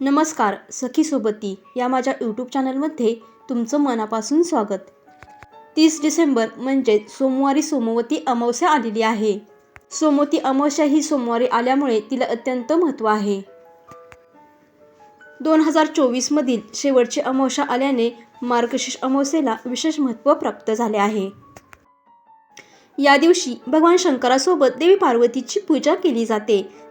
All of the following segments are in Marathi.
नमस्कार सखी सोबती या माझ्या यूट्यूब चॅनलमध्ये तुमचं मनापासून स्वागत. तीस डिसेंबर म्हणजे सोमवारी सोमवती अमावस्या आलेली आहे. सोमवती अमावस्या ही सोमवारी आल्यामुळे तिला अत्यंत महत्त्व आहे. दोन हजार चोवीसमधील शेवटची अमावस्या आल्याने मार्गशीर्ष अमावस्येला विशेष महत्त्व प्राप्त झाले आहे. या दिवशी भगवान शंकरासोबत देवी पार्वतीची पूजा केली जाते.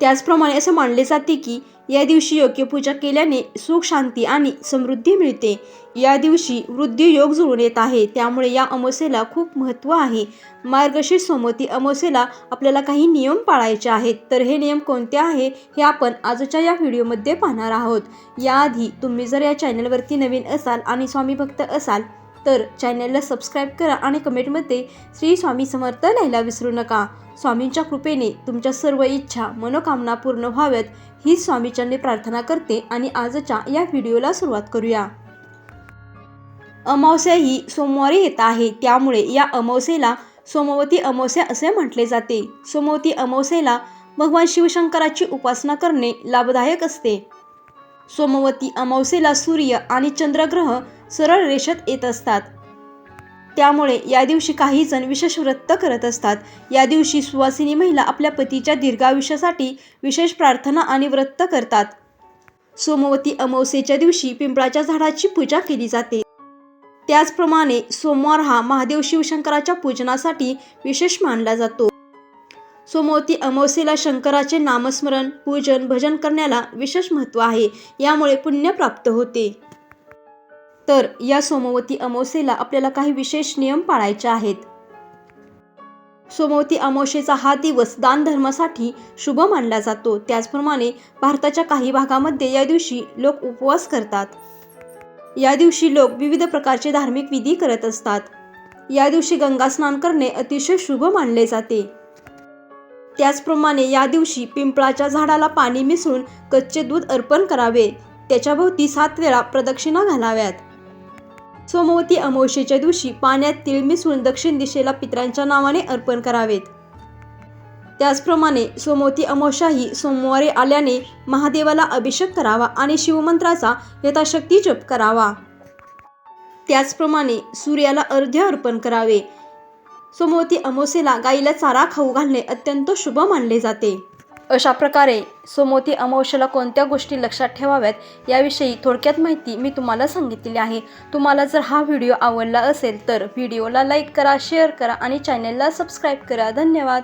त्याचप्रमाणे असं मानले जाते की या दिवशी योग्य पूजा केल्याने सुख शांती आणि समृद्धी मिळते. या दिवशी वृद्धी योग जुळून येत आहे. त्यामुळे या अमावस्येला खूप महत्त्व आहे. मार्गशीर्ष सोमवती अमावस्येला आपल्याला काही नियम पाळायचे आहेत. तर हे नियम कोणते आहे हे आपण आजच्या या व्हिडिओमध्ये पाहणार आहोत. याआधी तुम्ही जर या चॅनलवरती नवीन असाल आणि स्वामी भक्त असाल तर चॅनलला सबस्क्राईब करा आणि कमेंटमध्ये श्री स्वामी समर्थ लिहायला विसरू नका. स्वामींच्या कृपेने तुमच्या सर्व इच्छा मनोकामना पूर्ण व्हाव्यात ही स्वामीचरणी प्रार्थना करते आणि आजच्या या व्हिडिओला सुरुवात करूया. अमावस्या ही सोमवारी येत आहे त्यामुळे या अमावस्येला सोमवती अमावस्या असे म्हटले जाते. सोमवती अमावस्येला भगवान शिवशंकराची उपासना करणे लाभदायक असते. सोमवती अमावस्येला सूर्य आणि चंद्रग्रह सरळ रेषेत येत असतात. त्यामुळे या दिवशी काही जण विशेष व्रत करत असतात. या दिवशी सुवासिनी महिला आपल्या पतीच्या दीर्घायुष्यासाठी विशेष प्रार्थना आणि व्रत करतात. सोमवती अमावस्येच्या दिवशी पिंपळाच्या झाडाची पूजा केली जाते. त्याचप्रमाणे सोमवार हा महादेव शिवशंकराच्या पूजनासाठी विशेष मानला जातो. सोमवती अमावस्येला शंकराचे नामस्मरण पूजन भजन करण्याला विशेष महत्त्व आहे. यामुळे पुण्य प्राप्त होते. तर या सोमवती अमावस्येला आपल्याला काही विशेष नियम पाळायचे आहेत. सोमवती अमावस्येचा हा दिवस दानधर्मासाठी शुभ मानला जातो. त्याचप्रमाणे भारताच्या काही भागामध्ये या दिवशी लोक उपवास करतात. या दिवशी लोक विविध प्रकारचे धार्मिक विधी करत असतात. या दिवशी गंगा स्नान करणे अतिशय शुभ मानले जाते. त्याचप्रमाणे या दिवशी पिंपळाच्या झाडाला पाणी मिसळून कच्चे दूध अर्पण करावे. त्याच्याभोवती सात वेळा प्रदक्षिणा घालाव्यात. सोमवती अमावस्येच्या दिवशी पाण्यात तीळ मिसळून दक्षिण दिशेला पित्रांच्या नावाने अर्पण करावेत. त्याचप्रमाणे सोमवती अमावस्या ही सोमवारी आल्याने महादेवाला अभिषेक करावा आणि शिवमंत्राचा यथाशक्ती जप करावा. त्याचप्रमाणे सूर्याला अर्ध्य अर्पण करावे. सोमवती अमावस्येला गाईला चारा खाऊ घालणे अत्यंत शुभ मानले जाते. अशा प्रकारे सोमवती अमावस्येला कोणत्या गोष्टी लक्षात ठेवाव्यात याविषयी थोडक्यात माहिती मी तुम्हाला सांगितलेली आहे. तुम्हाला जर हा व्हिडिओ आवडला असेल तर व्हिडिओला लाईक करा शेअर करा आणि चॅनलला सबस्क्राईब करा. धन्यवाद.